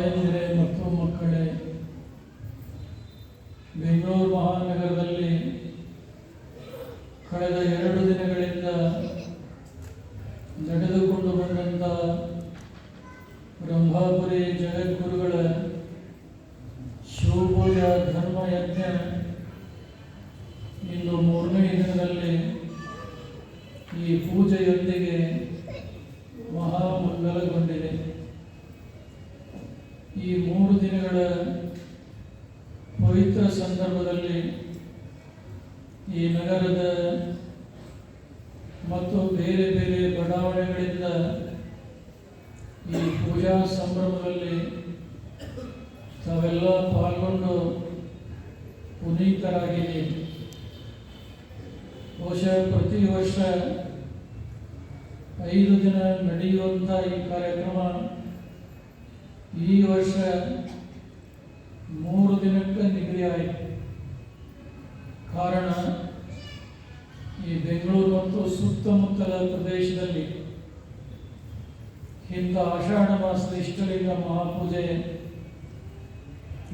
ತಾಯಂದಿರೇ ಮತ್ತು ಮಕ್ಕಳೇ ಬೆಂಗಳೂರು ಮಹಾನಗರದಲ್ಲಿ ಕಳೆದ ಎರಡು ದಿನಗಳಿಂದ ನಡೆದುಕೊಂಡು ಬಂದಂಥ ರಂಭಾಪುರಿ ಜಗದ್ಗುರುಗಳ ಶಿವಪೂಜಾ ಧರ್ಮಯಜ್ಞ ಇಂದು ಮೂರನೇ ದಿನದಲ್ಲಿ ಈ ಪೂಜೆಯೊಂದಿಗೆ ಮಹಾಮಂಗಲಗೊಂಡಿದೆ ಈ ಮೂರು ದಿನಗಳ ಪವಿತ್ರ ಸಂದರ್ಭದಲ್ಲಿ ಈ ನಗರದ ಮತ್ತು ಬೇರೆ ಬೇರೆ ಬಡಾವಣೆಗಳಿಂದ ಈ ಪೂಜಾ ಸಂಭ್ರಮದಲ್ಲಿ ತಾವೆಲ್ಲ ಪಾಲ್ಗೊಂಡು ಪುನೀತರಾಗಿರಿ ಬಹುಶಃ ಪ್ರತಿ ವರ್ಷ ಐದು ದಿನ ನಡೆಯುವಂಥ ಈ ಕಾರ್ಯಕ್ರಮ ಈ ವರ್ಷ ಮೂರು ದಿನಕ್ಕೆ ನಿಗದಿ ಆಯಿತು. ಕಾರಣ ಈ ಬೆಂಗಳೂರು ಮತ್ತು ಸುತ್ತಮುತ್ತಲ ಪ್ರದೇಶದಲ್ಲಿ ಇಂಥ ಆಷಾಢ ಮಾಸದ ಇಷ್ಟಲಿಂಗ ಮಹಾಪೂಜೆ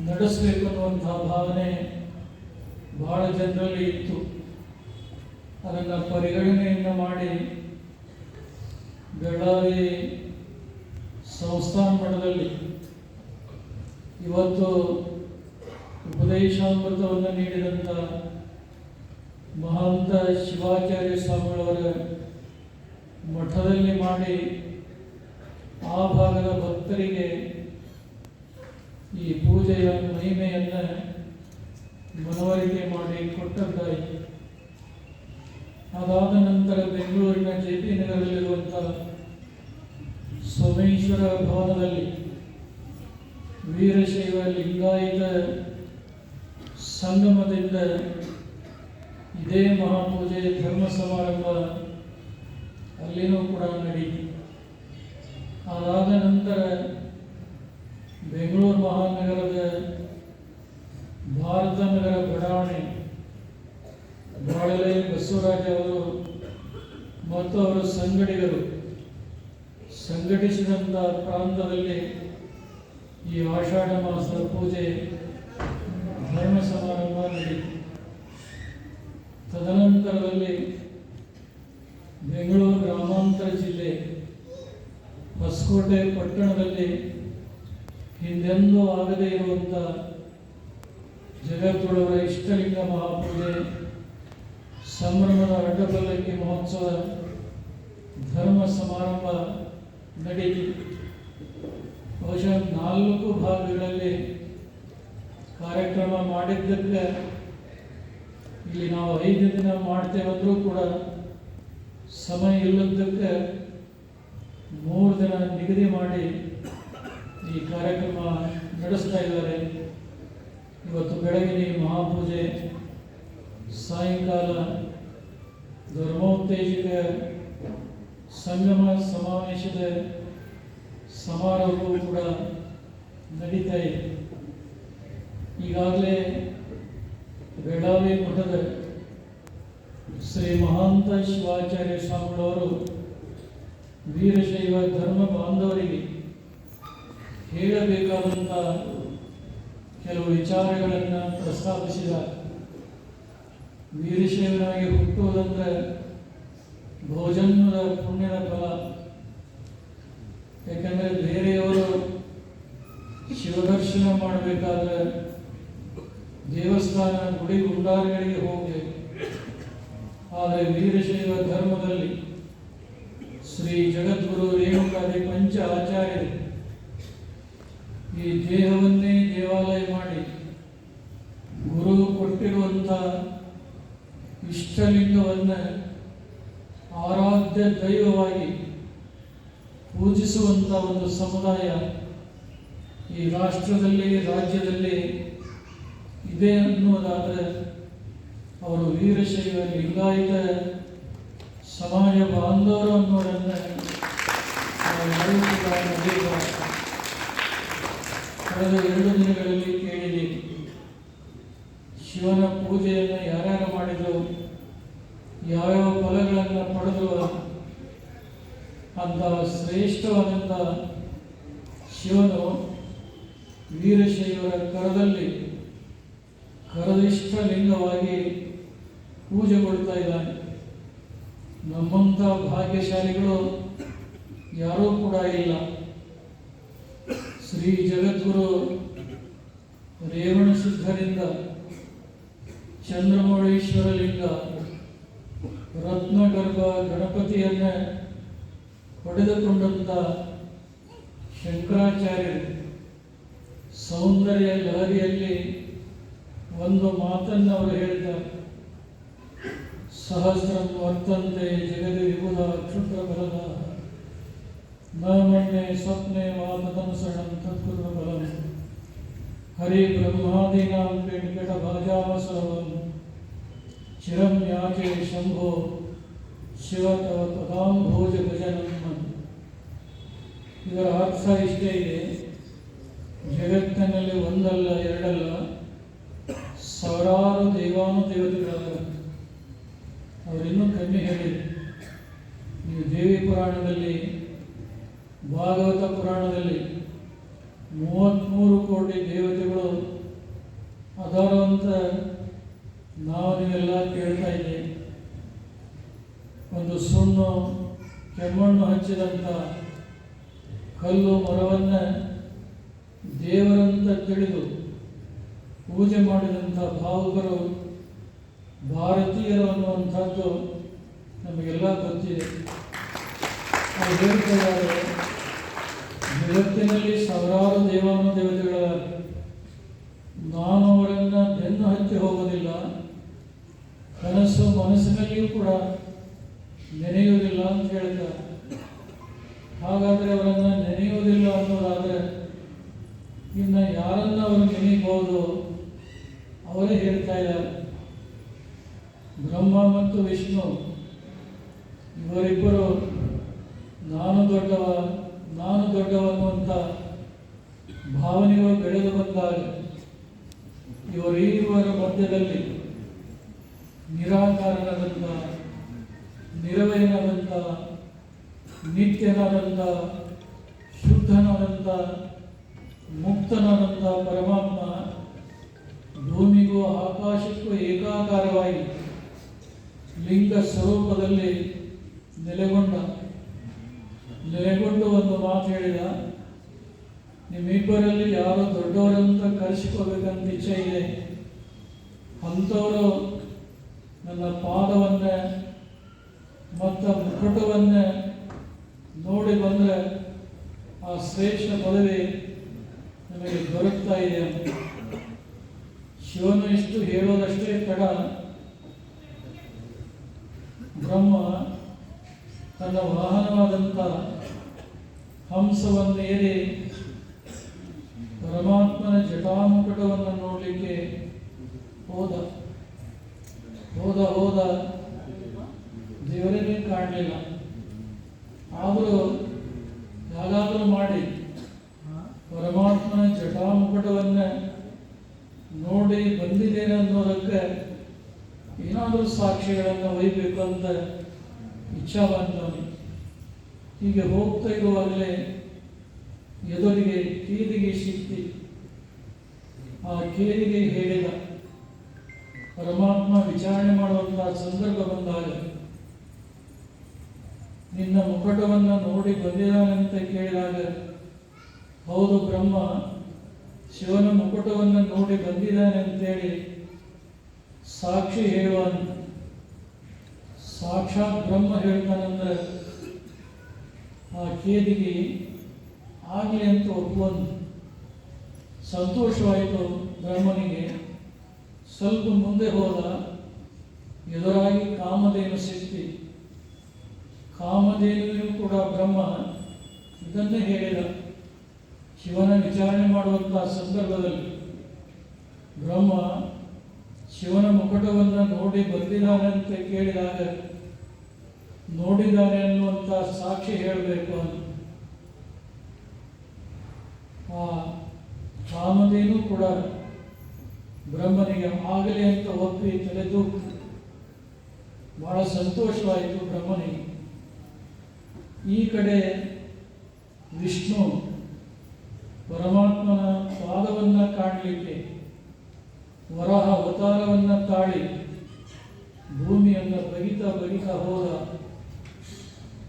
ನಡೆಸಬೇಕು ಅನ್ನುವಂಥ ಭಾವನೆ ಬಹಳ ಜನರಲ್ಲಿ ಇತ್ತು. ಅದನ್ನು ಪರಿಗಣನೆಯನ್ನು ಮಾಡಿ ಬೆಳ್ಳಾರಿ ಸಂಸ್ಥಾನ ಮಠದಲ್ಲಿ ಇವತ್ತು ಉಪದೇಶಾಮೃತವನ್ನು ನೀಡಿದಂಥ ಮಹಾಂತ ಶಿವಾಚಾರ್ಯ ಸ್ವಾಮಿಗಳವರ ಮಠದಲ್ಲಿ ಮಾಡಿ ಆ ಭಾಗದ ಭಕ್ತರಿಗೆ ಈ ಪೂಜೆಯ ಮಹಿಮೆಯನ್ನು ಮನವರಿಕೆ ಮಾಡಿ ಕೊಟ್ಟದ್ದಾಯಿತು ಅದಾದ ನಂತರ ಬೆಂಗಳೂರಿನ ಜೆ ಪಿ ಸೋಮೇಶ್ವರ ಭವನದಲ್ಲಿ ವೀರಶೈವ ಲಿಂಗಾಯತ ಸಂಗಮದಿಂದ ಇದೇ ಮಹಾಪೂಜೆ ಧರ್ಮ ಸಮಾರಂಭ ಅಲ್ಲಿನೂ ಕೂಡ ನಡೀತು. ಅದಾದ ನಂತರ ಬೆಂಗಳೂರು ಮಹಾನಗರದ ಭಾರತ ನಗರ ಬಡಾವಣೆ ಬಾಳಲೆ ಬಸವರಾಜ ಅವರು ಮತ್ತು ಅವರ ಸಂಗಡಿಗರು ಸಂಘಟಿಸಿದಂಥ ಪ್ರಾಂತದಲ್ಲಿ ಈ ಆಷಾಢ ಮಾಸದ ಪೂಜೆ, ಧರ್ಮ ಸಮಾರಂಭ ನಡೆಯಿತು. ತದನಂತರದಲ್ಲಿ ಬೆಂಗಳೂರು ಗ್ರಾಮಾಂತರ ಜಿಲ್ಲೆ ಹೊಸಕೋಟೆ ಪಟ್ಟಣದಲ್ಲಿ ಹಿಂದೆಂದೂ ಆಗದೇ ಇರುವಂಥ ಜಗತ್ತೊಳವರ ಇಷ್ಟಲಿಂಗ ಮಹಾಪೂಜೆ ಸಂಭ್ರಮದ ರಂಗಪಲ್ಲಕ್ಕಿ ಮಹೋತ್ಸವ ಧರ್ಮ ಸಮಾರಂಭ ನಡೆಯಿತು. ಬಹುಶಃ ನಾಲ್ಕು ಭಾಗಗಳಲ್ಲಿ ಕಾರ್ಯಕ್ರಮ ಮಾಡಿದ್ದಕ್ಕೆ ಇಲ್ಲಿ ನಾವು ಐದು ದಿನ ಮಾಡ್ತೇವಂದ್ರೂ ಕೂಡ ಸಮಯ ಇಲ್ಲದಕ್ಕೆ ಮೂರು ದಿನ ನಿಗದಿ ಮಾಡಿ ಈ ಕಾರ್ಯಕ್ರಮ ನಡೆಸ್ತಾ ಇದ್ದಾರೆ. ಇವತ್ತು ಬೆಳಗಿನ ಮಹಾಪೂಜೆ ಸಾಯಂಕಾಲ ಧರ್ಮೋತ್ತೇಜಕ ಸಂಗಮ ಸಮಾವೇಶದ ಸಮಾರೋಹವು ಕೂಡ ನಡೀತಾ ಇದೆ. ಈಗಾಗಲೇ ಬೆಳಗಾವಿ ಮಠದ ಶ್ರೀ ಮಹಾಂತ ಶಿವಾಚಾರ್ಯ ಸ್ವಾಮಿಗಳವರು ವೀರಶೈವ ಧರ್ಮ ಬಾಂಧವರಿಗೆ ಹೇಳಬೇಕಾದಂಥ ಕೆಲವು ವಿಚಾರಗಳನ್ನು ಪ್ರಸ್ತಾಪಿಸಿದ್ದಾರೆ. ವೀರಶೈವನಾಗಿ ಹುಟ್ಟುವುದಂದ್ರೆ ಭೋಜನದ ಪುಣ್ಯದ ಫಲ. ಯಾಕೆಂದರೆ ಬೇರೆಯವರು ಶಿವದರ್ಶನ ಮಾಡಬೇಕಾದ್ರೆ ದೇವಸ್ಥಾನ ಗುಡಿ ಗುಂಡಾರಗಳಿಗೆ ಹೋಗಬೇಕು ಆದರೆ ವೀರಶೈವ ಧರ್ಮದಲ್ಲಿ ಶ್ರೀ ಜಗದ್ಗುರು ರೇಣುಕಾದಿ ಪಂಚ ಆಚಾರ್ಯರು ಈ ದೇಹವನ್ನೇ ದೇವಾಲಯ ಮಾಡಿ ಗುರು ಕೊಟ್ಟಿರುವಂಥ ಇಷ್ಟಲಿಂಗವನ್ನು ಆರಾಧ್ಯ ದೈವವಾಗಿ ಪೂಜಿಸುವಂಥ ಒಂದು ಸಮುದಾಯ ಈ ರಾಷ್ಟ್ರದಲ್ಲಿ, ರಾಜ್ಯದಲ್ಲಿ ಇದೆ ಅನ್ನೋದಾದರೆ ಅವರು ವೀರಶೈವ ಲಿಂಗಾಯಿತ ಸಮಾಜ ಬಾಂಧವರು ಮರೆಯಬಾರದು. ಕಳೆದ ಎರಡು ದಿನಗಳಲ್ಲಿ ಕೇಳಿದ್ದೀವಿ ಶಿವನ ಪೂಜೆಯನ್ನು ಯಾರ್ಯಾರು ಮಾಡಿದರು, ಯಾವ್ಯಾವ ಫಲಗಳನ್ನು ಪಡೆದು ಅಂತ ಶ್ರೇಷ್ಠವಾದಂಥ ಶಿವನು ವೀರಶೈವರ ಕರದಲ್ಲಿ ಕರದಿಷ್ಟ ಲಿಂಗವಾಗಿ ಪೂಜೆಗೊಳ್ತಾ ಇದ್ದಾನೆ. ನಮ್ಮಂಥ ಭಾಗ್ಯಶಾಲಿಗಳು ಯಾರೂ ಕೂಡ ಇಲ್ಲ. ಶ್ರೀ ಜಗದ್ಗುರು ರೇವಣ ಸಿದ್ಧರಿಂದ ಚಂದ್ರಮೌಳೀಶ್ವರ ಲಿಂಗ ರತ್ನಗರ್ಭ ಗಣಪತಿಯನ್ನೇ ಪಡೆದುಕೊಂಡಂಥ ಶಂಕರಾಚಾರ್ಯರು ಸೌಂದರ್ಯ ಲಹರಿಯಲ್ಲಿ ಒಂದು ಮಾತನ್ನು ಅವರು ಹೇಳಿದ್ದಾರೆ. ಸಹಸ್ರಂ ವರ್ತಂತೆ ಜಗದಿ ವಿಭುಧ ಕ್ಷುದ್ರ ಬಲದ ನ ಮನ್ನೆ ಸ್ವಪ್ನೆ ವಾತದನುಸರಣಂ ತತ್ಕುರ್ವ ಬಲಂ. ಬ್ರಹ್ಮಾದೀನಾಂ ವೆಂಕಟ ಭಾಜಾವಸವಂ ಚಿರಂ ಯಾಕೆ ಶಂಭೋ ಶಿವ ತವ ಭೋಜ ಭಜನಂ ಇದರ ಅರ್ಥ ಇಷ್ಟೇ ಇದೆ ಜಗತ್ತಿನಲ್ಲಿ ಒಂದಲ್ಲ, ಎರಡಲ್ಲ, ಸಾವಿರಾರು ದೇವಾನುದೇವತೆಗಳಾದ ಅವರಿನ್ನೂ ಕಮ್ಮಿ ಹೇಳಿದೆ ನೀವು ದೇವಿ ಪುರಾಣದಲ್ಲಿ, ಭಾಗವತ ಪುರಾಣದಲ್ಲಿ ಮೂವತ್ತ್ಮೂರು ಕೋಟಿ ದೇವತೆಗಳು ಅದಾರು ಅಂತ ನಾವು ನೀವೆಲ್ಲ ಕೇಳ್ತಾ ಇದ್ದೀವಿ ಒಂದು ಸುಣ್ಣು ಕೆಮ್ಮಣ್ಣು ಹಚ್ಚಿದಂಥ ಕಲ್ಲು ಮರವನ್ನು ದೇವರಂತ ತಿಳಿದು ಪೂಜೆ ಮಾಡಿದಂಥ ಭಾವುಕರು ಭಾರತೀಯರು ಅನ್ನುವಂಥದ್ದು ನಮಗೆಲ್ಲ ಗೊತ್ತಿದೆ. ಹೇಳ್ತಿದ್ದಾರೆ ಜಗತ್ತಿನಲ್ಲಿ ಸಾವಿರಾರು ದೇವಾನು ದೇವತೆಗಳ ನಾನು ಅವರನ್ನು ಬೆನ್ನು ಹತ್ತಿ ಹೋಗೋದಿಲ್ಲ ಕನಸು ಮನಸ್ಸಿನಲ್ಲಿಯೂ ಕೂಡ ನೆನೆಯುವುದಿಲ್ಲ ಅಂತ ಹೇಳ್ತಾರೆ ಹಾಗಾದರೆ ಅವರನ್ನು ನೆನೆಯುವುದಿಲ್ಲ ಅನ್ನೋದಾದರೆ ಇನ್ನು ಯಾರನ್ನು ಅವರು ನೆನೆಯಬಹುದು? ಅವರೇ ಹೇಳ್ತಾ ಇದ್ದಾರೆ. ಬ್ರಹ್ಮ ಮತ್ತು ವಿಷ್ಣು ಇವರಿಬ್ಬರು ನಾನು ದೊಡ್ಡವ ನಾನು ದೊಡ್ಡವ ಅನ್ನುವಂಥ ಭಾವನೆಗಳು ಬೆಳೆದು ಬಂದಾಗ ಇವರಿರುವರ ಮಧ್ಯದಲ್ಲಿ ನಿರಾಕಾರನಾದಂಥ ನಿರವಯನಾದಂಥ ನಿತ್ಯನಾದಂಥ ಶುದ್ಧನಾದಂಥ ಮುಕ್ತನಾದಂಥ ಪರಮಾತ್ಮ ಭೂಮಿಗೂ ಆಕಾಶಕ್ಕೂ ಏಕಾಕಾರವಾಗಿ ಲಿಂಗ ಸ್ವರೂಪದಲ್ಲಿ ನೆಲೆಗೊಂಡ ನೆಲೆಗೊಂಡು ಒಂದು ಮಾತು ಹೇಳಿದ, ನಿಮ್ಮಿಬ್ಬರಲ್ಲಿ ಯಾರು ದೊಡ್ಡವರಂತ ಕರೆಸಿಕೋಬೇಕಂತ ಇಚ್ಛೆ ಇದೆ. ಅಂಥವರು ನನ್ನ ಪಾದವನ್ನ, ಮತ್ತು ಮುಕುಟವನ್ನೇ ನೋಡಿ ಬಂದರೆ ಆ ಶ್ರೇಷ್ಠ ಪದವಿ ನಮಗೆ ದೊರಕ್ತಾ ಇದೆ. ಶಿವನು ಇಷ್ಟು ಹೇಳೋದಷ್ಟೇ ತಡ. ಬ್ರಹ್ಮ ತನ್ನ ವಾಹನವಾದಂಥ ಹಂಸವನ್ನೇರಿ ಪರಮಾತ್ಮನ ಜಟಾಮುಕಟವನ್ನು ನೋಡಲಿಕ್ಕೆ ಹೋದ. ಹೋದ ಹೋದ. ದೇವರನ್ನೇ ಕಾಣಲಿಲ್ಲ. ಆದರೂ ಯಾಗಾದರೂ ಮಾಡಿ ಪರಮಾತ್ಮನ ಜಟಾಮುಕಟವನ್ನು ನೋಡಿ ಬಂದಿದ್ದೇನೆ ಅನ್ನೋದಕ್ಕೆ ಏನಾದರೂ ಸಾಕ್ಷಿಗಳನ್ನು ಒಯ್ಯಬೇಕು ಅಂತ ಇಚ್ಛಾವಂತವನು ಹೀಗೆ ಹೋಗ್ತಾ ಇರುವಾಗಲೇ ಎದುರಿಗೆ ಕೇದಿಗೆ ಸಿಕ್ತಿ ಆ ಕೇದಿಗೆ ಹೇಳಿದ ಪರಮಾತ್ಮ ವಿಚಾರಣೆ ಮಾಡುವಂತಹ ಸಂದರ್ಭ ಬಂದಾಗ ನಿನ್ನ ಮುಕಟವನ್ನು ನೋಡಿ ಬಂದಿದ್ದಾನಂತ ಕೇಳಿದಾಗ, ಹೌದು ಬ್ರಹ್ಮ, ಶಿವನ ಮುಕುಟವನ್ನು ನೋಡಿ ಬಂದಿದ್ದಾನೆ ಅಂತೇಳಿ ಸಾಕ್ಷಿ ಹೇಳುವನು ಸಾಕ್ಷಾತ್ ಬ್ರಹ್ಮ ಹೇಳ್ತಾನಂದ್ರೆ ಆ ಕೇದಿಗೆ ಆಗಲಿ ಅಂತ ಒಪ್ಪುವಂತ ಸಂತೋಷವಾಯಿತು ಬ್ರಹ್ಮನಿಗೆ. ಸ್ವಲ್ಪ ಮುಂದೆ ಹೋದ ಎದುರಾಗಿ ಕಾಮಧೇನು ಸಿಕ್ತಿ ಕಾಮಧೇನು ಕೂಡ ಬ್ರಹ್ಮ ಇದನ್ನೇ ಹೇಳಿದ. ಶಿವನ ವಿಚಾರಣೆ ಮಾಡುವಂಥ ಸಂದರ್ಭದಲ್ಲಿ ಬ್ರಹ್ಮ ಶಿವನ ಮುಕಟವನ್ನು ನೋಡಿ ಬಂದಿದ್ದಾನೆ ಅಂತ ಕೇಳಿದಾಗ ನೋಡಿದ್ದಾನೆ ಅನ್ನುವಂಥ ಸಾಕ್ಷಿ ಹೇಳಬೇಕು ಅಂತ. ಆ ಕಾಮದೇನು ಕೂಡ ಬ್ರಹ್ಮನಿಗೆ ಆಗಲಿ ಅಂತ ಒಪ್ಪಿ ತಲೆದು ಬಹಳ ಸಂತೋಷವಾಯಿತು ಬ್ರಹ್ಮನಿಗೆ. ಈ ಕಡೆ ವಿಷ್ಣು ಪರಮಾತ್ಮನ ಪಾದವನ್ನು ಕಾಣಲಿಕ್ಕೆ, ವರಹ ಅವತಾರವನ್ನು ತಾಳಿ ಭೂಮಿಯನ್ನು ಬಗಿತಾ ಬಗಿತಾ ಹೋದ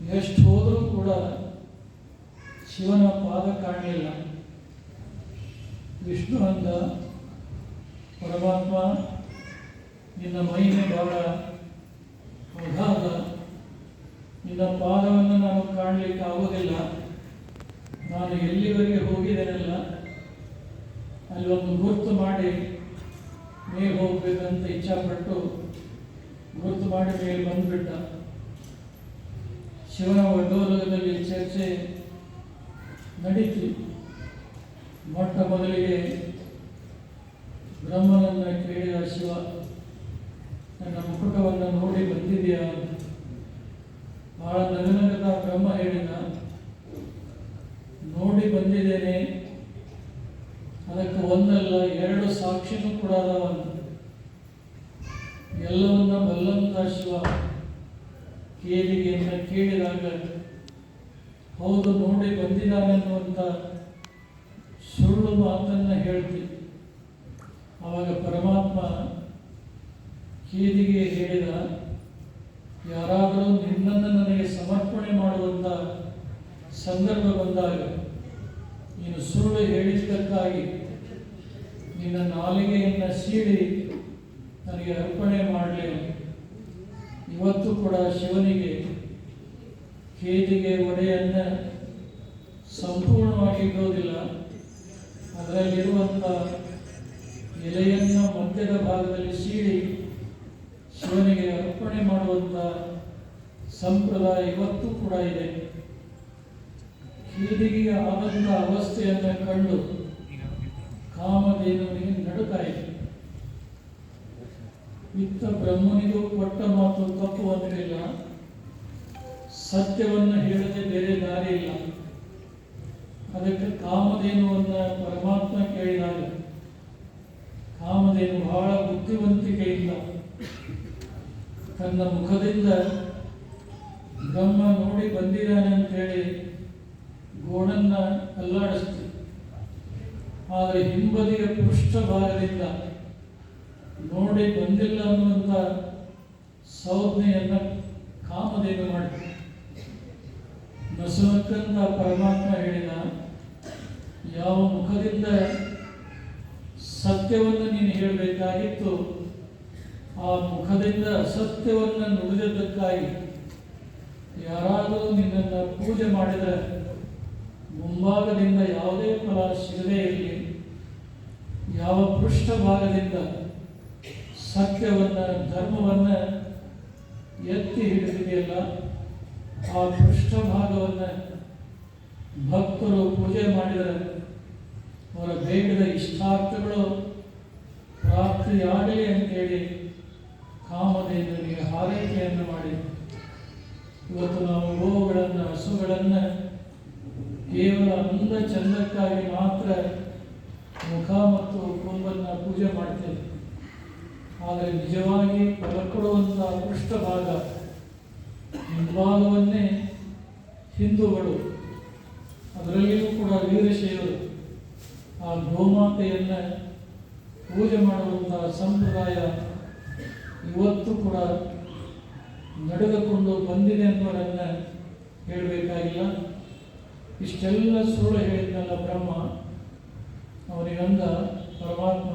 ಎಷ್ಟು ಹೋದರೂ ಕೂಡ ಶಿವನ ಪಾದ ಕಾಣಲಿಲ್ಲ. ವಿಷ್ಣು ಅಂದ ಪರಮಾತ್ಮ ನಿನ್ನ ಮಹಿಮೆ ಬಹಳ ಅಗಾಧ. ನಿನ್ನ ಪಾದವನ್ನು ನಾನು ಕಾಣಲಿಕ್ಕೆ ಆಗೋದಿಲ್ಲ. ನಾನು ಎಲ್ಲಿವರೆಗೆ ಹೋಗಿದ್ದೇನಲ್ಲ ಅಲ್ಲಿ ಒಂದು ಗುರುತು ಮಾಡಿ ಮೇಲೆ ಹೋಗ್ಬೇಕಂತ ಇಚ್ಛಾಪಟ್ಟು ಗುರುತು ಮಾಡಿ ಮೇಲೆ ಬಂದ್ಬಿಟ್ಟ. ಶಿವನ ಒಡ್ಡೋಲದಲ್ಲಿ ಚರ್ಚೆ ನಡೀತು ಮೊಟ್ಟ ಮೊದಲಿಗೆ ಬ್ರಹ್ಮನನ್ನು ಕೇಳಿದ ಶಿವ, ನನ್ನ ಮುಕುಟವನ್ನು ನೋಡಿ ಬಂದಿದೆಯಾ. ಬಹಳ ನಗನಗದ ಬ್ರಹ್ಮ ಹೇಳಿದ, ನೋಡಿ ಬಂದಿದ್ದೇನೆ. ಅದಕ್ಕೆ ಒಂದಲ್ಲ, ಎರಡು ಸಾಕ್ಷಿನೂ ಕೂಡ ಅದಾವ. ಎಲ್ಲವನ್ನ ಬಲ್ಲಂತ ಶಿವ ಕೇಳಿಗೆಯನ್ನ ಕೇಳಿದಾಗ, ಹೌದು, ನೋಡಿ ಬಂದಿದ್ದಾನೆ ಅನ್ನುವಂಥ ಸುಳ್ಳು ಮಾತನ್ನು ಹೇಳ್ತಿ. ಆವಾಗ ಪರಮಾತ್ಮ ಕೇದಿಗೆ ಹೇಳಿದ, ಯಾರಾದರೂ ನಿನ್ನನ್ನು ನನಗೆ ಸಮರ್ಪಣೆ ಮಾಡುವಂಥ ಸಂದರ್ಭ ಬಂದಾಗ, ನೀನು ಸುಳ್ಳು ಹೇಳಿದ್ದಕ್ಕಾಗಿ ನಿನ್ನ ನಾಲಿಗೆಯನ್ನು ಸೀಳಿ ನನಗೆ ಅರ್ಪಣೆ ಮಾಡಲಿ ಇವತ್ತು ಕೂಡ ಶಿವನಿಗೆ ಕೇದಿಗೆ ಒಡೆಯನ್ನ ಸಂಪೂರ್ಣವಾಗಿ ಇರೋದಿಲ್ಲ ಅದರಲ್ಲಿರುವಂಥ ಎಲೆಯನ್ನು ಮಧ್ಯದ ಭಾಗದಲ್ಲಿ ಸೀಳಿ ಶಿವನಿಗೆ ಅರ್ಪಣೆ ಮಾಡುವಂಥ ಸಂಪ್ರದಾಯ ಇವತ್ತು ಕೂಡ ಇದೆ. ಕೀದಿಗೆ ಆದಂಥ ಅವಸ್ಥೆಯನ್ನು ಕಂಡು ಕಾಮಧೇನುವಿಗೆ ಇತ್ತ ಬ್ರಹ್ಮನಿಗೂ ಕೊಟ್ಟ ಮಾತು ತಪ್ಪು ಅನ್ನಲಿಲ್ಲ ಸತ್ಯವನ್ನು ಹೇಳದೆ ಬೇರೆ ದಾರಿ ಇಲ್ಲ. ಅದಕ್ಕೆ ಕಾಮಧೇನುವನ್ನ ಪರಮಾತ್ಮ ಕೇಳಿದಾಗ, ಕಾಮಧೇನು ಬಹಳ ಇಲ್ಲ. ತನ್ನ ಮುಖದಿಂದ ಬ್ರಹ್ಮ ನೋಡಿ ಬಂದಿದ್ದಾನೆ ಅಂತೇಳಿ ಗೋಡನ್ನ ಅಲ್ಲಾಡಿಸ್ತು. ಆದರೆ ಹಿಂಬದಿಯ ಪೃಷ್ಠಭಾಗದಿಂದ ನೋಡಿ ಬಂದಿಲ್ಲ ಅನ್ನುವಂಥ ಸೌಜ್ಞೆಯನ್ನ ಕಾಮದೇವ ಮಾಡಿ ನಸುವಂತ ಪರಮಾತ್ಮ ಹೇಳಿದ, ಯಾವ ಮುಖದಿಂದ ಸತ್ಯವನ್ನು ನೀನು ಹೇಳಬೇಕಾಗಿತ್ತು, ಆ ಮುಖದಿಂದ ಅಸತ್ಯವನ್ನು ನುಡಿದದ್ದಕ್ಕಾಗಿ ಯಾರಾದರೂ ನಿನ್ನನ್ನು ಪೂಜೆ ಮಾಡಿದರೆ ಮುಂಭಾಗದಿಂದ ಯಾವುದೇ ಫಲ ಸಿಗದೇ ಇರಲಿ. ಯಾವ ಪೃಷ್ಠಭಾಗದಿಂದ ಸತ್ಯವನ್ನ, ಧರ್ಮವನ್ನು ಎತ್ತಿ ಹಿಡಿದಿದೆಯಲ್ಲ, ಆ ಪೃಷ್ಠಭಾಗವನ್ನ ಭಕ್ತರು ಪೂಜೆ ಮಾಡಿದರೆ ಅವರ ಬೇಗದ ಇಷ್ಟಾರ್ಥಗಳು ಪ್ರಾಪ್ತಿಯಾಗಲಿ ಅಂತೇಳಿ ಕಾಮದೇವರಿಗೆ ಹಾರೈಕೆಯನ್ನು ಮಾಡಿ, ಇವತ್ತು ನಾವು ಗೋವುಗಳನ್ನು ಹಸುಗಳನ್ನು ಕೇವಲ ಅಂದ ಚಂದಕ್ಕಾಗಿ ಮಾತ್ರ ಮುಖ ಮತ್ತು ಕೊಂಬನ್ನು ಪೂಜೆ ಮಾಡ್ತೇವೆ. ಆದರೆ ನಿಜವಾಗಿ ಕೊಡುವಂಥ ಪೃಷ್ಠಭಾಗ ಹಿಂಭಾಗವನ್ನೇ ಹಿಂದೂಗಳು. ಅದರಲ್ಲಿಯೂ ಕೂಡ ವೀರಶೈವರು ಆ ಗೋಮಾತೆಯನ್ನು ಪೂಜೆ ಮಾಡುವಂತಹ ಸಂಪ್ರದಾಯ ಇವತ್ತು ಕೂಡ ನಡೆದುಕೊಂಡು ಬಂದಿದೆ ಅನ್ನೋದನ್ನು ಹೇಳಬೇಕಾಗಿಲ್ಲ. ಇಷ್ಟೆಲ್ಲ ಸುಳ್ಳು ಹೇಳಿದ್ನಲ್ಲ ಬ್ರಹ್ಮ. ಅವನಿಗಂದ ಪರಮಾತ್ಮ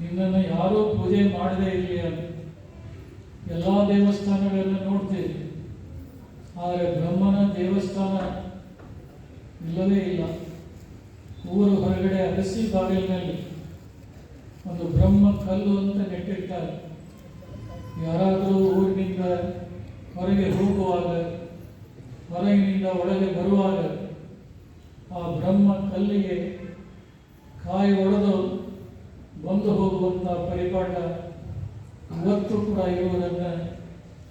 ನಿನ್ನನ್ನು ಯಾರೂ ಪೂಜೆ ಮಾಡದೇ ಇರಲಿ ಅಂತ. ಎಲ್ಲ ದೇವಸ್ಥಾನಗಳನ್ನು ನೋಡ್ತೇವೆ. ಆದರೆ ಬ್ರಹ್ಮನ ದೇವಸ್ಥಾನ ಇಲ್ಲವೇ ಇಲ್ಲ. ಊರು ಹೊರಗಡೆ ಅರಸಿ ಬಾಗಿಲಿನಲ್ಲಿ ಒಂದು ಬ್ರಹ್ಮ ಕಲ್ಲು ಅಂತ ನೆಟ್ಟಿರ್ತಾರೆ. ಯಾರಾದರೂ ಊರಿನಿಂದ ಹೊರಗೆ ಹೋಗುವಾಗ, ಹೊರಗಿನಿಂದ ಒಳಗೆ ಬರುವಾಗ ಆ ಬ್ರಹ್ಮ ಕಲ್ಲಿಗೆ ಕಾಯಿ ಒಡೆದು ಬಂದು ಹೋಗುವಂಥ ಪರಿಪಾಠ ಇವತ್ತು ಕೂಡ ಇರುವುದನ್ನು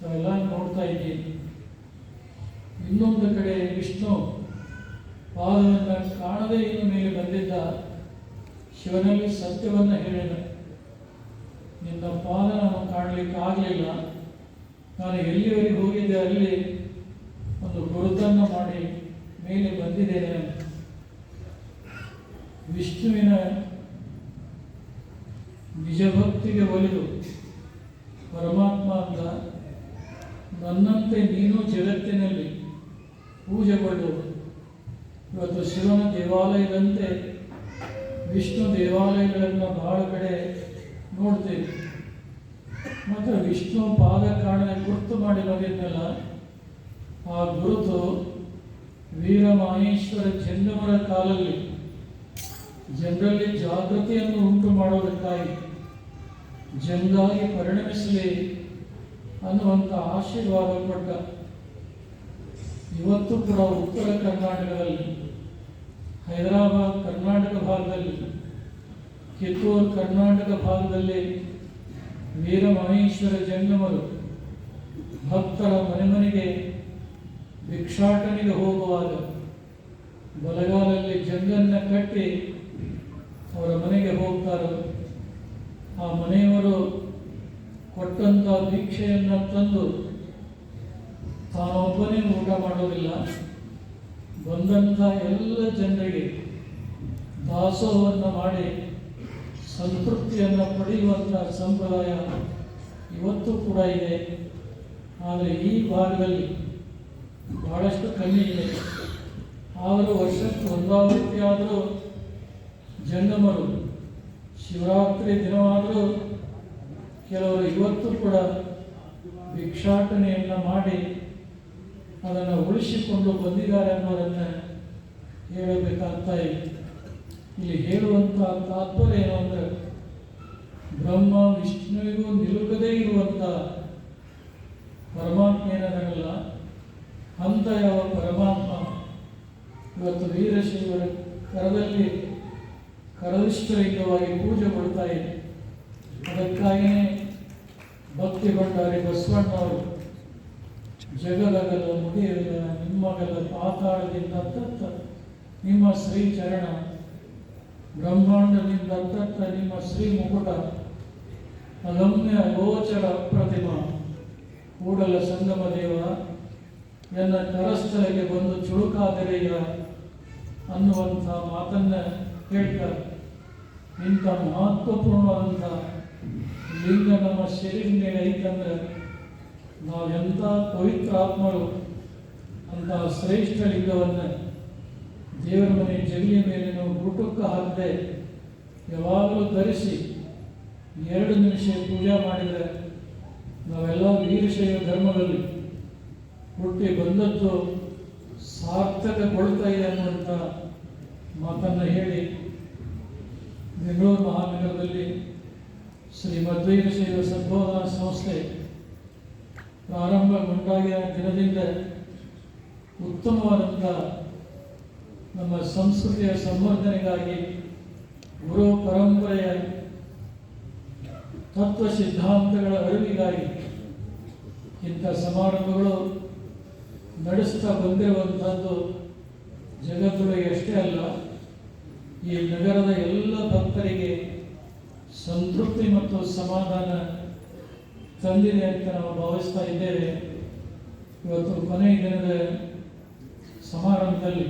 ನಾವೆಲ್ಲ ನೋಡ್ತಾ ಇದ್ದೀವಿ. ಇನ್ನೊಂದು ಕಡೆ ವಿಷ್ಣು ಪಾದವನ್ನು ಕಾಣದೇ ಇನ್ನು ಮೇಲೆ ಬಂದಿದ್ದ ಶಿವನಲ್ಲಿ ಸತ್ಯವನ್ನು ಹೇಳಿದ. ನಿನ್ನ ಪಾದ ನಾನು ಕಾಣಲಿಕ್ಕೆ ಆಗಲಿಲ್ಲ. ನಾನು ಎಲ್ಲಿವರೆಗೆ ಹೋಗಿದ್ದೆ ಅಲ್ಲಿ ಒಂದು ಗುರುತನ್ನು ಮಾಡಿ ಮೇಲೆ ಬಂದಿದ್ದೇನೆ ವಿಷ್ಣುವಿನ ನಿಜಭಕ್ತಿಗೆ ಒಲಿದು, ಪರಮಾತ್ಮ ಅಂತ ನನ್ನಂತೆ ನೀನು ಜಗತ್ತಿನಲ್ಲಿ ಪೂಜೆಗೊಳ್ಳುವುದು ಇವತ್ತು ಶಿವನ ದೇವಾಲಯದಂತೆ ವಿಷ್ಣು ದೇವಾಲಯಗಳನ್ನು ಬಹಳ ಕಡೆ ನೋಡ್ತೀವಿ ಮತ್ತು ವಿಷ್ಣು ಪಾದ ಕಾರಣ ಗುರುತು ಮಾಡಿ ಬಂದಿದ್ನಲ್ಲ, ಆ ಗುರುತು ವೀರಮಹೇಶ್ವರ ಜಂಗಮರ ಕಾಲಲ್ಲಿ ಜನರಲ್ಲಿ ಜಾಗೃತಿಯನ್ನು ಉಂಟು ಮಾಡೋದಕ್ಕಾಗಿ ಜಂಗಾಗಿ ಪರಿಣಮಿಸಲಿ ಅನ್ನುವಂಥ ಆಶೀರ್ವಾದ ಕೊಟ್ಟ ಇವತ್ತು ಕೂಡ ಉತ್ತರ ಕರ್ನಾಟಕದಲ್ಲಿ, ಹೈದರಾಬಾದ್ ಕರ್ನಾಟಕ ಭಾಗದಲ್ಲಿ, ಕಿತ್ತೂರು ಕರ್ನಾಟಕ ಭಾಗದಲ್ಲಿ ವೀರಮಹೇಶ್ವರ ಜಂಗಮರು ಭಕ್ತರ ಮನೆ ಮನೆಗೆ ಭಿಕ್ಷಾಟನೆಗೆ ಹೋಗುವಾಗ ಬಲಗಾಲಲ್ಲಿ ಜಂಗನ್ನ ಕಟ್ಟಿ ಅವರ ಮನೆಗೆ ಹೋಗ್ತಾರೆ ಆ ಮನೆಯವರು ಕೊಟ್ಟಂತ ಭಿಕ್ಷೆಯನ್ನು ತಂದು ತಾನೊಬ್ಬನೇ ಊಟ ಮಾಡೋದಿಲ್ಲ. ಬಂದಂಥ ಎಲ್ಲ ಜನರಿಗೆ ದಾಸೋಹವನ್ನು ಮಾಡಿ ಸಂತೃಪ್ತಿಯನ್ನು ಪಡೆಯುವಂಥ ಸಂಪ್ರದಾಯ ಇವತ್ತು ಕೂಡ ಇದೆ. ಆದರೆ ಈ ಭಾಗದಲ್ಲಿ ಬಹಳಷ್ಟು ಕಮ್ಮಿ ಇದೆ. ಆದರೂ ವರ್ಷಕ್ಕೆ ಒಂದಾವೃತ್ತಿಯಾದರೂ ಜಂಗಮರು ಶಿವರಾತ್ರಿ ದಿನವಾದರೂ ಕೆಲವರು ಇವತ್ತು ಕೂಡ ಭಿಕ್ಷಾಟನೆಯನ್ನು ಮಾಡಿ ಅದನ್ನು ಉಳಿಸಿಕೊಂಡು ಬಂದಿದ್ದಾರೆ ಅನ್ನೋದನ್ನು ಹೇಳಬೇಕಾಗ್ತಾ ಇದೆ. ಇಲ್ಲಿ ಹೇಳುವಂಥ ತಾತ್ಪರ್ಯ ಏನು ಅಂದರೆ ಬ್ರಹ್ಮ ವಿಷ್ಣುವಿಗೂ ನಿಲುಕದೇ ಇರುವಂಥ ಪರಮಾತ್ಮ ಏನದಲ್ಲ ಅಂತ ಯಾವ ಪರಮಾತ್ಮ ಇವತ್ತು ವೀರಶೈವರ ಕರದಲ್ಲಿ ಕರವಿಷ್ಟಲಿಂಗವಾಗಿ ಪೂಜೆ ಮಾಡ್ತಾ ಇದೆ ಅದಕ್ಕಾಗಿಯೇ ಭಕ್ತಿ ಭಂಡಾರಿ ಬಸವಣ್ಣವರು ಜಗದಗಲ ಮುಗಿಯಲ್ಲ ನಿಮ್ಮಗಲ ಪಾತಾಳದಿಂದ ತತ್ತ ನಿಮ್ಮ ಶ್ರೀ ಚರಣ ಬ್ರಹ್ಮಾಂಡದಿಂದ ತತ್ತ ನಿಮ್ಮ ಶ್ರೀ ಮುಕುಟ ಅಗಮ್ಯ ಗೋಚರ ಪ್ರತಿಮ, ಕೂಡಲ ಸಂಗಮ ದೇವ ನನ್ನ ಕರಸ್ಥಳಕ್ಕೆ ಬಂದು ಚುಳುಕಾದರೆಯ ಅನ್ನುವಂಥ ಮಾತನ್ನ ಹೇಳ್ತಾರೆ. ಇಂಥ ಮಹತ್ವಪೂರ್ಣವಾದಂಥ ಲಿಂಗ ನಮ್ಮ ಶರೀರ ಮೇಲೆ ಐತಂದ್ರೆ ಎಂಥ ಪವಿತ್ರ ಆತ್ಮರು ಅಂತಹ ಶ್ರೇಷ್ಠ ಲಿಂಗವನ್ನು ದೇವರ ಮನೆ ಜಗಲಿಯ ಮೇಲೆ ನಾವು ಊಟಕ್ಕೆ ಹಾಕದೆ ಯಾವಾಗಲೂ ಧರಿಸಿ ಎರಡು ನಿಮಿಷ ಪೂಜೆ ಮಾಡಿದರೆ ನಾವೆಲ್ಲ ವೀರಶೈವ ಧರ್ಮದಲ್ಲಿ ಹುಟ್ಟಿ ಬಂದದ್ದು ಸಾರ್ಥಕಗೊಳ್ತಾ ಇದೆ ಅನ್ನುವಂಥ ಮಾತನ್ನು ಹೇಳಿ ಬೆಂಗಳೂರು ಮಹಾನಗರದಲ್ಲಿ ಶ್ರೀ ಮಧ್ವೀರಶೈವ ಸದ್ಬೋಧನಾ ಸಂಸ್ಥೆ ಪ್ರಾರಂಭಗೊಂಡಾಗಿನ ದಿನದಿಂದ ಉತ್ತಮವಾದಂಥ ನಮ್ಮ ಸಂಸ್ಕೃತಿಯ ಸಂವರ್ಧನೆಗಾಗಿ ಗುರು ಪರಂಪರೆಯ ತತ್ವ ಸಿದ್ಧಾಂತಗಳ ಅರಿವಿಗಾಗಿ ಇಂಥ ಸಮಾರಂಭಗಳು ನಡೆಸ್ತಾ ಬಂದಿರುವಂಥದ್ದು ಜಗತ್ತೊಳಗೆ ಅಷ್ಟೇ ಅಲ್ಲ. ಈ ನಗರದ ಎಲ್ಲ ಭಕ್ತರಿಗೆ ಸಂತೃಪ್ತಿ ಮತ್ತು ಸಮಾಧಾನ ತಂದಿದೆ ಅಂತ ನಾವು ಭಾವಿಸ್ತಾ ಇದ್ದೇವೆ. ಇವತ್ತು ಕೊನೆಯ ದಿನದ ಸಮಾರಂಭದಲ್ಲಿ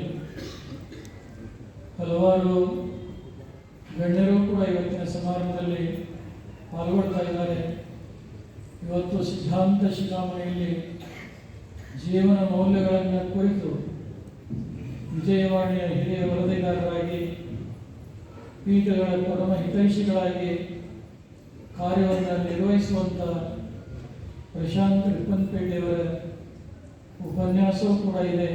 ಹಲವಾರು ಗಣ್ಯರು ಕೂಡ ಇವತ್ತಿನ ಸಮಾರಂಭದಲ್ಲಿ ಪಾಲ್ಗೊಳ್ತಾ ಇದ್ದಾರೆ. ಇವತ್ತು ಸಿದ್ಧಾಂತ ಶಿಖಾಮಣಿಯಲ್ಲಿ ಜೀವನ ಮೌಲ್ಯಗಳನ್ನು ಕುರಿತು ವಿಜಯವಾಣಿಯ ಹಿರಿಯ ವರದಿಗಾರರಾಗಿ ಪೀಠಗಳ ಪರಮ ಹಿತೈಷಿಗಳಾಗಿ ಕಾರ್ಯವನ್ನು ನಿರ್ವಹಿಸುವಂಥ ಪ್ರಶಾಂತ್ ರಿಪ್ಪನ್ಪೇಟೆಯವರ ಉಪನ್ಯಾಸವೂ ಕೂಡ ಇದೆ.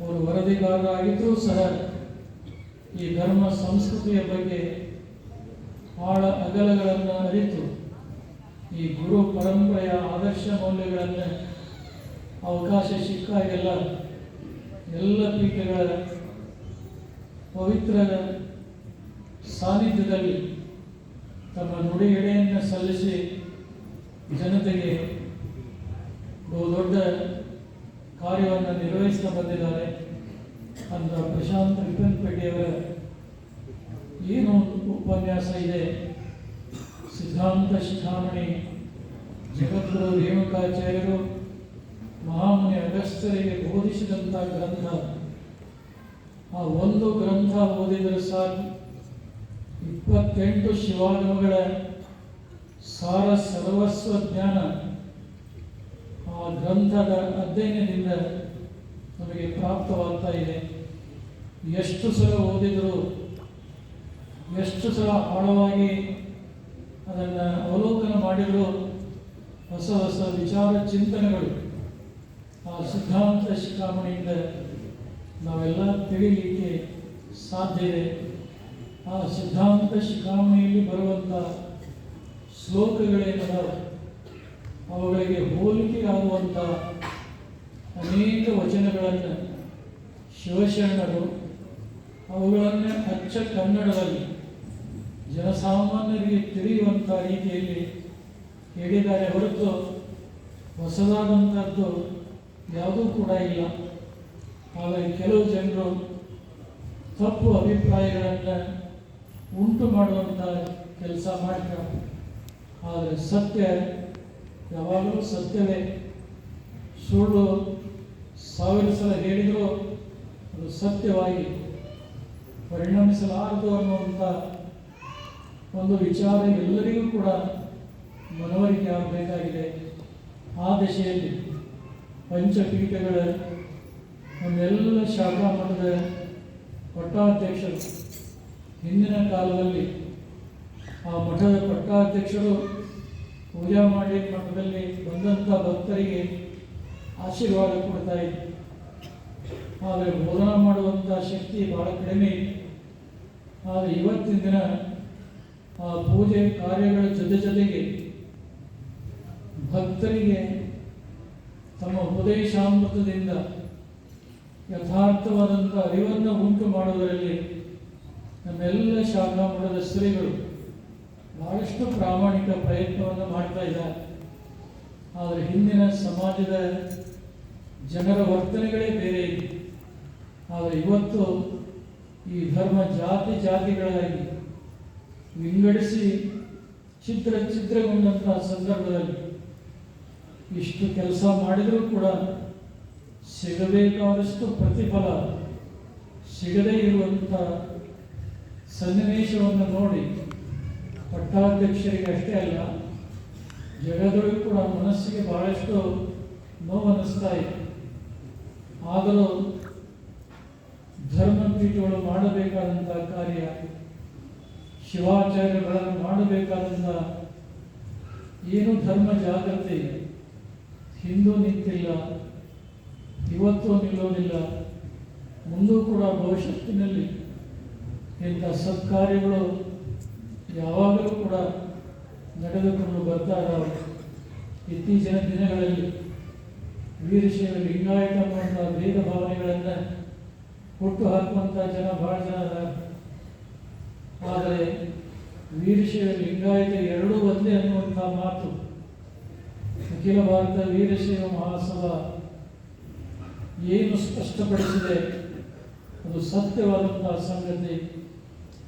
ಅವರು ವರದಿಗಾರರಾಗಿದ್ದರೂ ಸಹ ಈ ಧರ್ಮ ಸಂಸ್ಕೃತಿಯ ಬಗ್ಗೆ ಬಹಳ ಅಗಲಗಳನ್ನು ಅರಿತು, ಈ ಗುರು ಪರಂಪರೆಯ ಆದರ್ಶ ಮೌಲ್ಯಗಳನ್ನು ಅವಕಾಶ ಸಿಕ್ಕಾಗೆಲ್ಲ ಎಲ್ಲ ಪೀಠಗಳ ಪವಿತ್ರ ಸಾನ್ನಿಧ್ಯದಲ್ಲಿ ತಮ್ಮ ನುಡಿ ಎಡೆಯನ್ನು ಸಲ್ಲಿಸಿ ಜನತೆಗೆ ಬಹುದೊಡ್ಡ ಕಾರ್ಯವನ್ನು ನಿರ್ವಹಿಸ್ತಾ ಬಂದಿದ್ದಾರೆ. ಅಂತ ಪ್ರಶಾಂತ್ ವಿಪನ್ಪೇಟೆಯವರ ಏನು ಉಪನ್ಯಾಸ ಇದೆ? ಸಿದ್ಧಾಂತ ಶಿಖಾಮಣಿ ಜಗದ್ಗುರು ರೇಣುಕಾಚಾರ್ಯರು ಮಹಾಮುನಿ ಅಗಸ್ತ್ಯರಿಗೆ ಬೋಧಿಸಿದಂಥ ಗ್ರಂಥ. ಆ ಒಂದು ಗ್ರಂಥ ಓದಿದರೆ ಸಾಕು. ಇಪ್ಪತ್ತೆಂಟು ಶಿವಾಗಮಗಳ ಸಾರ ಸರ್ವಸ್ವ ಜ್ಞಾನ ಆ ಗ್ರಂಥದ ಅಧ್ಯಯನದಿಂದ ನಮಗೆ ಪ್ರಾಪ್ತವಾಗ್ತಾ ಇದೆ. ಎಷ್ಟು ಸಲ ಓದಿದರೂ, ಎಷ್ಟು ಸಲ ಆಳವಾಗಿ ಅದನ್ನು ಅವಲೋಕನ ಮಾಡಿದರೂ, ಹೊಸ ಹೊಸ ವಿಚಾರ ಚಿಂತನೆಗಳು ಆ ಸಿದ್ಧಾಂತ ಶಿಖಾಮಣಿಯಿಂದ ನಾವೆಲ್ಲ ತಿಳಿಯಲಿಕ್ಕೆ ಸಾಧ್ಯ ಇದೆ. ಆ ಸಿದ್ಧಾಂತ ಶಿಖಾಮಣಿಯಲ್ಲಿ ಬರುವಂಥ ಶ್ಲೋಕಗಳೇನದ ಅವುಗಳಿಗೆ ಹೋಲಿಕೆಯಾಗುವಂಥ ಅನೇಕ ವಚನಗಳನ್ನು ಶಿವಶರಣರು ಅವುಗಳನ್ನು ಅಚ್ಚ ಕನ್ನಡದಲ್ಲಿ ಜನಸಾಮಾನ್ಯರಿಗೆ ತಿಳಿಯುವಂಥ ರೀತಿಯಲ್ಲಿ ಹೇಳಿದ್ದಾರೆ ಹೊರತು ಹೊಸದಾದಂಥದ್ದು ಯಾವುದೂ ಕೂಡ ಇಲ್ಲ. ಹಾಗಾಗಿ ಕೆಲವು ಜನರು ತಪ್ಪು ಅಭಿಪ್ರಾಯಗಳನ್ನು ಉಂಟು ಮಾಡುವಂಥ ಕೆಲಸ ಮಾಡಿದ ಆದರೆ ಸತ್ಯ, ಯಾವಾಗಲೂ ಸತ್ಯವೇ. ಸುಳ್ಳು ಸಾವಿರ ಸಲ ಹೇಳಿದರೂ ಅದು ಸತ್ಯವಾಗಿ ಪರಿಣಮಿಸಲಾರದು ಅನ್ನುವಂಥ ಒಂದು ವಿಚಾರ ಎಲ್ಲರಿಗೂ ಕೂಡ ಮನವರಿಕೆ ಆಗಬೇಕಾಗಿದೆ. ಆ ದಿಶೆಯಲ್ಲಿ ಪಂಚಪೀಠಗಳ ಒಂದೆಲ್ಲ ಶಾಖಾ ಮಠದ ಪಟ್ಟಾಧ್ಯಕ್ಷರು ಹಿಂದಿನ ಕಾಲದಲ್ಲಿ ಆ ಮಠದ ಪಟ್ಟಾಧ್ಯಕ್ಷರು ಪೂಜಾ ಮಾಡಿ ಮಠದಲ್ಲಿ ಬಂದಂಥ ಭಕ್ತರಿಗೆ ಆಶೀರ್ವಾದ ಕೊಡ್ತಾ ಇದ್ರು ಆದರೆ ಬೋಧನ ಮಾಡುವಂಥ ಶಕ್ತಿ ಬಹಳ ಕಡಿಮೆ. ಇತ್ತು ಆದರೆ ಇವತ್ತಿನ ದಿನ ಆ ಪೂಜೆ ಕಾರ್ಯಗಳ ಜೊತೆ ಜೊತೆಗೆ ಭಕ್ತರಿಗೆ ತಮ್ಮ ಉಪದೇಶಾಮೃತದಿಂದ ಯಥಾರ್ಥವಾದಂಥ ಅರಿವನ್ನು ಉಂಟು ಮಾಡುವುದರಲ್ಲಿ ನಮ್ಮೆಲ್ಲ ಶಾಲಾ ಮಠದ ಶ್ರೀಗಳು ಬಹಳಷ್ಟು ಪ್ರಾಮಾಣಿಕ ಪ್ರಯತ್ನವನ್ನು ಮಾಡ್ತಾ ಇದ್ದಾರೆ. ಆದರೆ ಹಿಂದಿನ ಸಮಾಜದ ಜನರ ವರ್ತನೆಗಳೇ ಬೇರೆ ಇದೆ. ಆದರೆ ಇವತ್ತು ಈ ಧರ್ಮ ಜಾತಿ ಜಾತಿಗಳಾಗಿ ವಿಂಗಡಿಸಿ ಚಿತ್ರ ಚಿತ್ರಗೊಂಡಂತಹ ಸಂದರ್ಭದಲ್ಲಿ ಇಷ್ಟು ಕೆಲಸ ಮಾಡಿದರೂ ಕೂಡ ಸಿಗಬೇಕಾದಷ್ಟು ಪ್ರತಿಫಲ ಸಿಗದೇ ಇರುವಂಥ ಸನ್ನಿವೇಶವನ್ನು ನೋಡಿ ಪಟ್ಟಾಧ್ಯಕ್ಷರಿಗೆ ಅಷ್ಟೇ ಅಲ್ಲ ಜಗದೊಳಗೂ ಕೂಡ ಮನಸ್ಸಿಗೆ ಬಹಳಷ್ಟು ನೋವು ಅನ್ನಿಸ್ತಾ ಇದೆ. ಆದರೂ ಧರ್ಮಪೀಠಗಳು ಮಾಡಬೇಕಾದಂಥ ಕಾರ್ಯ, ಶಿವಾಚಾರ್ಯಗಳನ್ನು ಮಾಡಬೇಕಾದಂಥ ಏನು ಧರ್ಮ ಜಾಗೃತಿ ಹಿಂದೂ ನಿಂತಿಲ್ಲ, ಇವತ್ತು ನಿಲ್ಲೋದಿಲ್ಲ, ಮುಂದೂ ಕೂಡ ಭವಿಷ್ಯತ್ತಿನಲ್ಲಿ ಇಂಥ ಸತ್ಕಾರ್ಯಗಳು ಯಾವಾಗಲೂ ಕೂಡ ನಡೆದುಕೊಂಡು ಬರ್ತಾ ಇದ್ದಾವೆ ಇತ್ತೀಚಿನ ದಿನಗಳಲ್ಲಿ ವೀರಶೈವ ಲಿಂಗಾಯತ ಮಾಡುವಂಥ ಭೇದ ಭಾವನೆಗಳನ್ನು ಹುಟ್ಟು ಹಾಕುವಂಥ ಜನ, ಬಹಳ ಜನ ಆದರೆ ವೀರಶೈವ ಲಿಂಗಾಯತ ಎರಡೂ ಒಂದೇ ಅನ್ನುವಂಥ ಮಾತು ಅಖಿಲ ಭಾರತ ವೀರಶೈವ ಮಹಾಸಭಾ ಏನು ಸ್ಪಷ್ಟಪಡಿಸಿದೆ, ಅದು ಸತ್ಯವಾದಂತಹ ಸಂಗತಿ.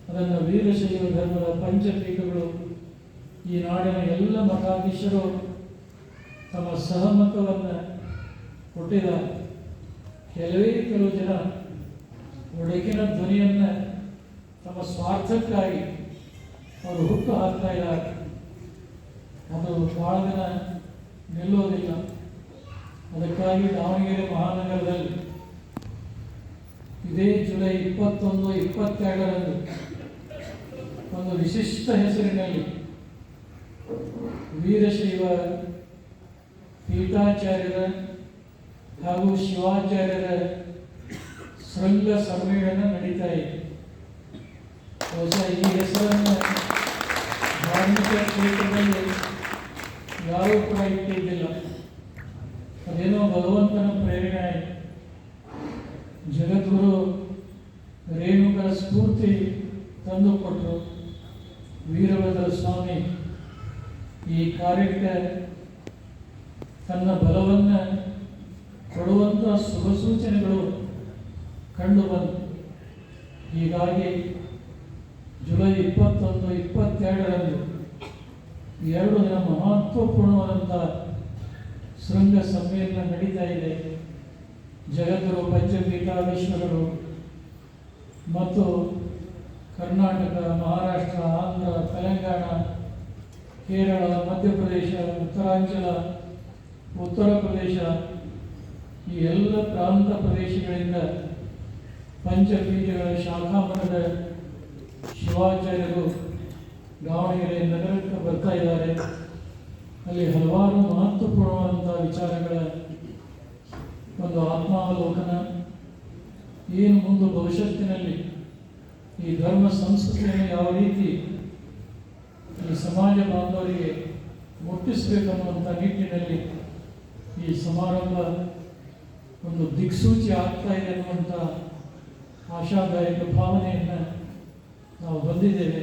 ಅದನ್ನು ವೀರಶೈವ ಧರ್ಮದ ಪಂಚಪೀಠಗಳು ಈ ನಾಡಿನ ಎಲ್ಲ ಮಠಾಧೀಶರು ತಮ್ಮ ಸಹಮತವನ್ನು ಕೊಟ್ಟಿದ ಕೆಲವೇ ಕೆಲವು ಜನ ಒಡಗಿನ ಧ್ವನಿಯನ್ನು ತಮ್ಮ ಸ್ವಾರ್ಥಕ್ಕಾಗಿ ಅವರು ಹುಟ್ಟು ಹಾಕ್ತಾ ಇದ್ದಾರೆ. ಅದು ಭಾಳ ದಿನ ನಿಲ್ಲೋದಿಲ್ಲ ಅದಕ್ಕಾಗಿ ದಾವಣಗೆರೆ ಮಹಾನಗರದಲ್ಲಿ ಇದೇ ಜುಲೈ ಇಪ್ಪತ್ತೊಂದು, ಇಪ್ಪತ್ತೆರಡರಂದು ಒಂದು ವಿಶಿಷ್ಟ ಹೆಸರಿನಲ್ಲಿ ವೀರಶೈವ ಪೀಠಾಚಾರ್ಯರ ಹಾಗೂ ಶಿವಾಚಾರ್ಯರ ಶೃಂಗ ಸಮ್ಮೇಳನ ನಡೀತಾ ಇದೆ. ಬಹುಶಃ ಈ ಹೆಸರನ್ನು ಧಾರ್ಮಿಕ ಕ್ಷೇತ್ರದಲ್ಲಿ ಯಾರೂ ಕೂಡ ಇಟ್ಟಿದ್ದಿಲ್ಲ. ಅದೇನೋ ಭಗವಂತನ ಪ್ರೇರಣೆ ಆಯಿತು. ಜಗದ್ಗುರು ರೇಣುಗಳ ಸ್ಫೂರ್ತಿ ತಂದುಕೊಟ್ಟರು ವೀರಭದ್ರ ಸ್ವಾಮಿ ಈ ಕಾರ್ಯಕ್ಕೆ ತನ್ನ ಬಲವನ್ನು ಕೊಡುವಂಥ ಶುಭ ಸೂಚನೆಗಳು ಕಂಡು ಬಂತು. ಹೀಗಾಗಿ ಜುಲೈ ಇಪ್ಪತ್ತೊಂದು ಇಪ್ಪತ್ತೆರಡರಲ್ಲಿ ಎರಡು ದಿನ ಮಹತ್ವಪೂರ್ಣವಾದಂಥ ಶೃಂಗ ಸಮ್ಮೇಳನ ನಡೀತಾ ಇದೆ. ಜಗದ್ಗುರು ಪಂಚಪೀಠಾಧೀಶ್ವರರು ಮತ್ತು ಕರ್ನಾಟಕ, ಮಹಾರಾಷ್ಟ್ರ, ಆಂಧ್ರ, ತೆಲಂಗಾಣ, ಕೇರಳ, ಮಧ್ಯಪ್ರದೇಶ, ಉತ್ತರಾಂಚಲ, ಉತ್ತರ ಪ್ರದೇಶ ಈ ಎಲ್ಲ ಪ್ರಾಂತ ಪ್ರದೇಶಗಳಿಂದ ಪಂಚಪೀಠಗಳ ಶಾಖಾಮಠದ ಶಿವಾಚಾರ್ಯರು ದಾವಣಗೆರೆ ನಗರಕ್ಕೆ ಬರ್ತಾ ಇದ್ದಾರೆ. ಅಲ್ಲಿ ಹಲವಾರು ಮಹತ್ವಪೂರ್ಣವಾದಂಥ ವಿಚಾರಗಳ ಒಂದು ಆತ್ಮಾವಲೋಕನ, ಏನು ಮುಂದೆ ಭವಿಷ್ಯತ್ತಿನಲ್ಲಿ ಈ ಧರ್ಮ ಸಂಸ್ಕೃತಿಯನ್ನು ಯಾವ ರೀತಿ ಈ ಸಮಾಜ ಬಾಂಧವರಿಗೆ ಮುಟ್ಟಿಸಬೇಕನ್ನುವಂಥ ನಿಟ್ಟಿನಲ್ಲಿ ಈ ಸಮಾರಂಭ ಒಂದು ದಿಕ್ಸೂಚಿ ಆಗ್ತಾ ಇದೆ ಅನ್ನುವಂಥ ಆಶಾದಾಯಕ ಭಾವನೆಯನ್ನು ನಾವು ಬಂದಿದ್ದೇವೆ